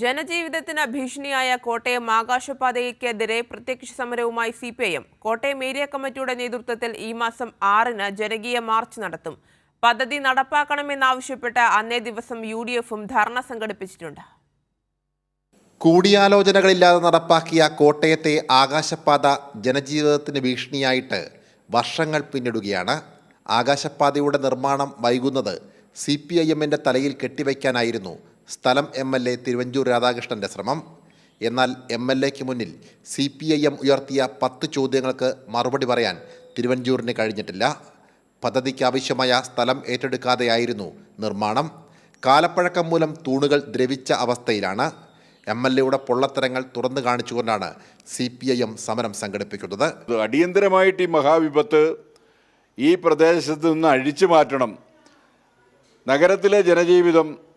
ജനജീവിതത്തിന് ഭീഷണിയായ കോട്ടയം ആകാശപാതയ്ക്കെതിരെ പ്രത്യക്ഷ സമരവുമായി C P I M. Kottayam area കമ്മിറ്റിയുടെ നേതൃത്വത്തിൽ ഈ മാസം ആറിന് ജനകീയ മാർച്ച് നടത്തും. പദ്ധതി നടപ്പാക്കണമെന്നാവശ്യപ്പെട്ട് അന്നേ ദിവസം യു ഡി എഫും ധർണ സംഘടിപ്പിച്ചിട്ടുണ്ട്. കൂടിയാലോചനകളില്ലാതെ നടപ്പാക്കിയ കോട്ടയത്തെ ആകാശപാത ജനജീവിതത്തിന് ഭീഷണിയായിട്ട് വർഷങ്ങൾ പിന്നിടുകയാണ്. ആകാശപാതയുടെ നിർമ്മാണം വൈകുന്നത് സി പി ഐ എമ്മിന്റെ തലയിൽ കെട്ടിവയ്ക്കാനായിരുന്നു സ്ഥലം എം എൽ എ തിരുവഞ്ചൂർ രാധാകൃഷ്ണന്റെ ശ്രമം. എന്നാൽ എം എൽ എക്ക് മുന്നിൽ സി പി ഐ എം ഉയർത്തിയ പത്ത് ചോദ്യങ്ങൾക്ക് മറുപടി പറയാൻ തിരുവഞ്ചൂരിന് കഴിഞ്ഞിട്ടില്ല. പദ്ധതിക്ക് ആവശ്യമായ സ്ഥലം ഏറ്റെടുക്കാതെയായിരുന്നു നിർമ്മാണം. കാലപ്പഴക്കം മൂലം തൂണുകൾ ദ്രവിച്ച അവസ്ഥയിലാണ്. എം എൽ എയുടെ പൊള്ളത്തരങ്ങൾ തുറന്നു കാണിച്ചുകൊണ്ടാണ് സി പി ഐ എം സമരം സംഘടിപ്പിക്കുന്നത്. അടിയന്തരമായിട്ട് ഈ മഹാവിപത്ത് ഈ പ്രദേശത്ത് നിന്ന് അഴിച്ചു മാറ്റണം. നഗരത്തിലെ ജനജീവിതം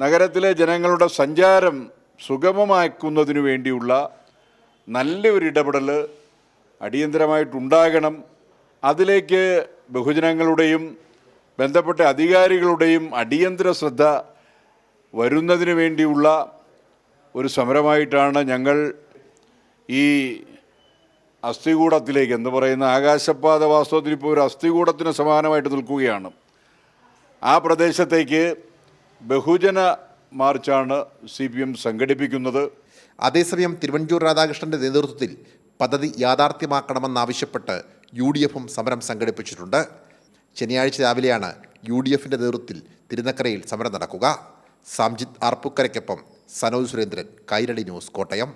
നഗരത്തിലെ ജനങ്ങളുടെ സഞ്ചാരം സുഗമമാക്കുന്നതിനു വേണ്ടിയുള്ള നല്ലൊരു ഇടപെടൽ അടിയന്തരമായിട്ടുണ്ടാകണം. അതിലേക്ക് ബഹുജനങ്ങളുടെയും ബന്ധപ്പെട്ട അധികാരികളുടെയും അടിയന്തര ശ്രദ്ധ വരുന്നതിന് വേണ്ടിയുള്ള ഒരു സമരമായിട്ടാണ് ഞങ്ങൾ ഈ അസ്ഥികൂടത്തിലേക്ക് എന്ന് പറയുന്ന ആകാശപാത വാസ്തവത്തിൽ ഇപ്പോൾ ഒരു അസ്ഥികൂടത്തിന് സമാനമായിട്ട് നിൽക്കുകയാണ്. ആ പ്രദേശത്തേക്ക് ബഹുജന മാർച്ചാണ് സി പി എം സംഘടിപ്പിക്കുന്നത്. അതേസമയം തിരുവഞ്ചൂർ രാധാകൃഷ്ണന്റെ നേതൃത്വത്തിൽ പദ്ധതി യാഥാർത്ഥ്യമാക്കണമെന്നാവശ്യപ്പെട്ട് യു ഡി എഫും സമരം സംഘടിപ്പിച്ചിട്ടുണ്ട്. ശനിയാഴ്ച രാവിലെയാണ് യു ഡി എഫിന്റെ നേതൃത്വത്തിൽ തിരുനക്കരയിൽ സമരം നടക്കുക. സാംജിത് ആർപ്പുക്കരയ്ക്കൊപ്പം സനോജ് സുരേന്ദ്രൻ കൈരളി ന്യൂസ് കോട്ടയം.